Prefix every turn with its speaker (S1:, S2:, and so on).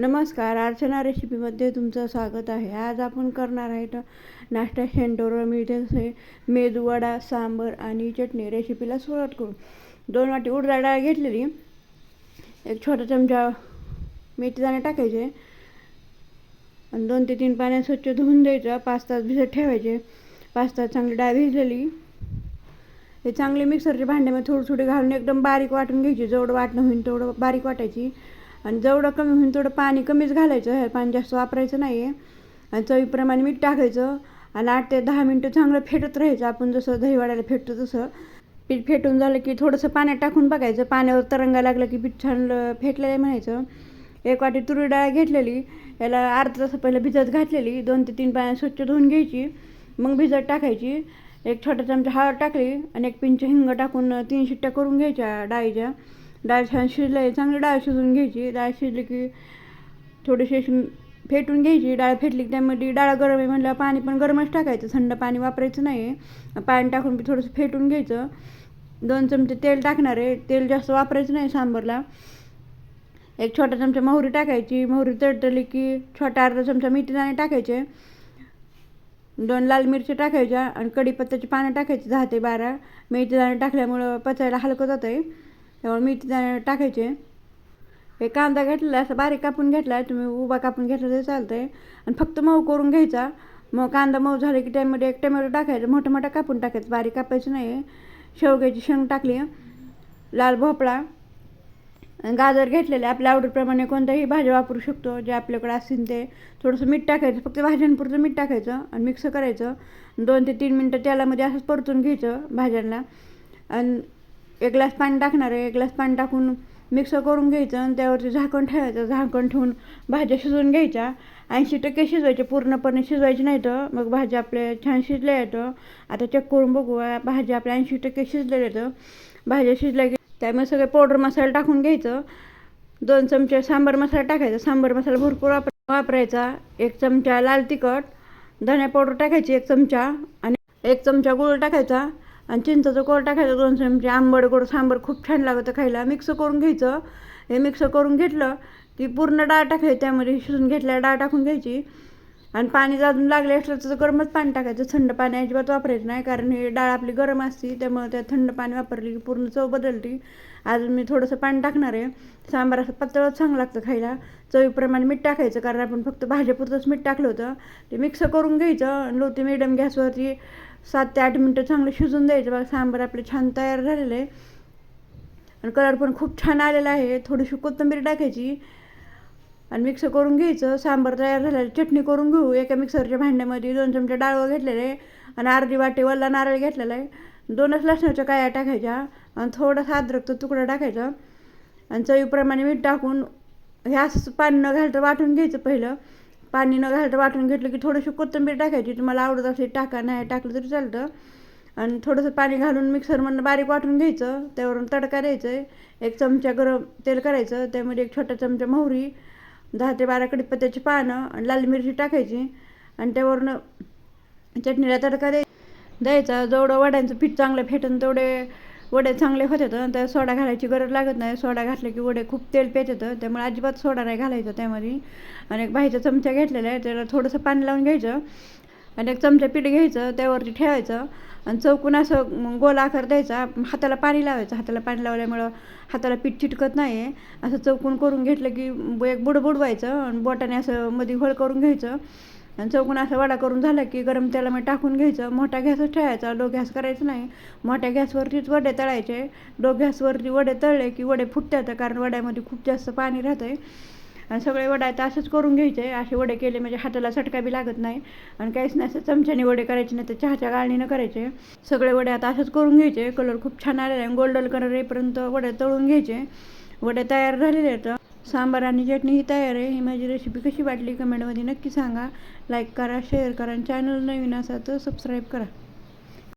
S1: नमस्कार अर्चना रेसिपीमध्ये तुमचं स्वागत आहे. आज आपण करणार आहे तर नाश्ता शेंडोरवर मिळते जसे मेदू वडा सांबर आणि चटणी रेसिपीला सुरुवात करू. दोन वाटी उडदाळ डाळ घेतलेली. एक छोटा चमचा मेथी दाणे टाकायचे. आणि दोन ते तीन पाण्यात स्वच्छ धुवून द्यायचं. पाच तास भिजत ठेवायचे. पाच तास चांगली डाळ भिजलेली. हे चांगले मिक्सरच्या भांड्यामध्ये थोडी थोडी घालून एकदम बारीक वाटून घ्यायची. जेवढं वाटणं होईल तेवढं बारीक वाटायची. आणि जेवढं कमी होईल तेवढं पाणी कमीच घालायचं. हे पाणी जास्त वापरायचं नाही आहे आणि चवीप्रमाणे मीठ टाकायचं. आणि आठ ते दहा मिनटं चांगलं फेटत राहायचं. आपण जसं दहीवाड्याला फेटतो तसं. पीठ फेटून झालं की थोडंसं पाण्यात टाकून बघायचं. पाण्यावर तरंगा लागलं की पीठ छान फेटलेलं आहे म्हणायचं. एक वाटी तुरी डाळ घेतलेली. याला अर्धा तास पहिलं भिजत घातलेली. दोन ते तीन पाण्यात स्वच्छ धुवून घ्यायची. मग भिजत टाकायची. एक छोटा चमचा हळद टाकली. आणि एक पिंच हिंग टाकून तीन शिट्ट्या करून घ्यायच्या डाळीच्या. डाळ छान शिजले चांगली डाळ शिजून घ्यायची. डाळ शिजली की थोडीशी अशी फेटून घ्यायची. डाळ फेटली की त्यामध्ये डाळ गरम आहे म्हणलं पाणी पण गरमच टाकायचं. थंड पाणी वापरायचं नाही. पाणी टाकून थोडंसं फेटून घ्यायचं. दोन चमचे तेल टाकणार आहे. तेल जास्त वापरायचं नाही सांबरला. एक छोटा चमचा मोहरी टाकायची. मोहरी तळतळली की छोटा अर्धा चमचा मेथी दाणे टाकायचे. दोन लाल मिरची टाकायच्या आणि कढीपत्त्याची पानं टाकायची दहा ते बारा. मेथी दाणे टाकल्यामुळं पचायला हलकं जातं आहे त्यामुळे मीठ टाकायचे. हे कांदा घेतलेला असं बारीक कापून घेतला आहे तुम्ही उभा कापून घेतला तरी चालतं आहे आणि फक्त मऊ करून घ्यायचा. मग कांदा मऊ झाला की त्यामध्ये एक टमॅटो टाकायचं मोठं मोठं कापून टाकायचं. बारीक कापायचं नाही शेवग्याची शेंग टाकली लाल भोपळा गाजर घेतलेले. आपल्या आवडीप्रमाणे कोणत्याही भाज्या वापरू शकतो जे आपल्याकडे असतील ते. थोडंसं मीठ टाकायचं फक्त भाज्यांपुरतं मीठ टाकायचं आणि मिक्स करायचं. दोन ते तीन मिनटं तेलामध्ये असंच परतून घ्यायचं भाज्यांना. आणि एक ग्लास पाणी टाकणार आहे एक ग्लास पाणी टाकून मिक्स करून घ्यायचं आणि त्यावरती झाकण ठेवायचं. झाकण ठेवून भाज्या शिजवून घ्यायच्या. ऐंशी टक्के शिजवायचे पूर्णपणे शिजवायचे नाही तर मग भाज्या आपल्या छान शिजल्या येतं आता चेक करून बघू भाज्या आपल्या ऐंशी टक्के शिजलेल्या येतं भाज्या शिजल्या की त्यामुळे सगळे पावडर मसाला टाकून घ्यायचं. दोन चमचे सांबार मसाला टाकायचा. सांबार मसाला भरपूर वापर वापरायचा. एक चमचा लाल तिखट धण्या पावडर टाकायची एक चमचा आणि एक चमचा गुळ टाकायचा. आणि चिंचाचं कोर टाकायचं दोन चमचे आंबड गोड सांबर खूप छान लागतं खायला. मिक्स करून घ्यायचं. हे मिक्स करून घेतलं की पूर्ण डाळ टाकायची त्यामध्ये शिजून घेतल्या डाळ टाकून घ्यायची. आणि पाणी जाजून लागले असलं तर गरमच पाणी टाकायचं. थंड पाणी अजिबात वापरायचं नाही कारण ही डाळ आपली गरम असते त्यामुळे त्या थंड पाणी वापरली की पूर्ण चव बदलते. अजून मी थोडंसं पाणी टाकणार आहे. सांबार असं पातळच चांगलं लागतं खायला. चवीप्रमाणे मीठ टाकायचं कारण आपण फक्त भाज्यापुरतंच मीठ टाकलं होतं. ते मिक्स करून घ्यायचं. लोती ते मिडियम गॅसवरती सात ते आठ मिनटं चांगलं शिजून द्यायचं. बघा सांबार आपलं छान तयार झालेलं आहे. आणि कलर पण खूप छान आलेला आहे. थोडीशी कोथिंबीर टाकायची आणि मिक्स करून घ्यायचं. सांबार तयार झालेलं. चटणी करून घेऊ. एका मिक्सरच्या भांड्यामध्ये दोन चमचे डाळवं घेतलेले आहे आणि अर्धी वाटी वल्ला नारळ घेतलेला आहे. दोनच लसणाच्या काया टाकायच्या आणि थोडासा अद्रकचा तुकडा टाकायचा. आणि चवीप्रमाणे मीठ टाकून हे असं पाणी न घालतं वाटून घ्यायचं पहिलं. पाणी न घालतं वाटून घेतलं की थोडीशी कोथिंबीर टाकायची. तुम्हाला आवडत असेल टाका नाही टाकलं तरी चालतं. आणि थोडंसं पाणी घालून मिक्सरमधनं बारीक वाटून घ्यायचं. त्यावरून तडका द्यायचं आहे एक चमचा गरम तेल करायचं. त्यामध्ये एक छोटा चमचा मोहरी दहा ते बारा कडीपत्त्याची पानं आणि लाल मिरची टाकायची. आणि त्यावरून चटणीला तडका द्याय द्यायचा. जेवढं वड्यांचं पीठ चांगलं फेटून तेवढे वडे चांगले होतात त्या सोडा घालायची गरज लागत नाही. सोडा घातलं की वडे खूप तेल पेत होतं त्यामुळे अजिबात सोडा नाही घालायचा त्यामध्ये. आणि एक बाहेरचा चमचा घेतलेला आहे त्याला थोडंसं पाणी लावून घ्यायचं आणि एक चमचा पीठ घ्यायचं त्यावरती ठेवायचं आणि चौकून असं गोल आकार द्यायचा हाताला पाणी लावायचं. हाताला पाणी लावल्यामुळं हाताला पीठ चिटकत नाही आहे असं चौकून करून घेतलं की एक बुड बुडवायचं आणि बोटाने असं मध्ये होळ करून घ्यायचं. आणि चौकून असं वडा करून झाला की गरम तेलामध्ये टाकून घ्यायचं मोठा गॅसच ठेवायचा लो गॅस करायचं नाही. मोठ्या गॅसवरतीच वडे तळायचे. लो गॅसवरती वडे तळले की वडे फुटतात कारण वड्यामध्ये खूप जास्त पाणी राहतं आहे आणि सगळे वडा तर असंच करून घ्यायचे. असे वडे केले म्हणजे हाताला सटका बी लागत नाही. आणि काहीच नाही असं चमच्याने वडे करायचे नाही तर चहाच्या गाळणीनं करायचे. सगळे वडे आता असंच करून घ्यायचे. कलर खूप छान आलेला आहे. गोल्डन कलर येईपर्यंत वडे तळून घ्यायचे. वडे तयार झालेले आहेत. सांबार आणि चटणी ही तयार आहे. ही माझी रेसिपी कशी वाटली कमेंटमध्ये नक्की सांगा. लाईक करा शेअर करा आणि चॅनल नवीन असा तर सबस्क्राईब करा.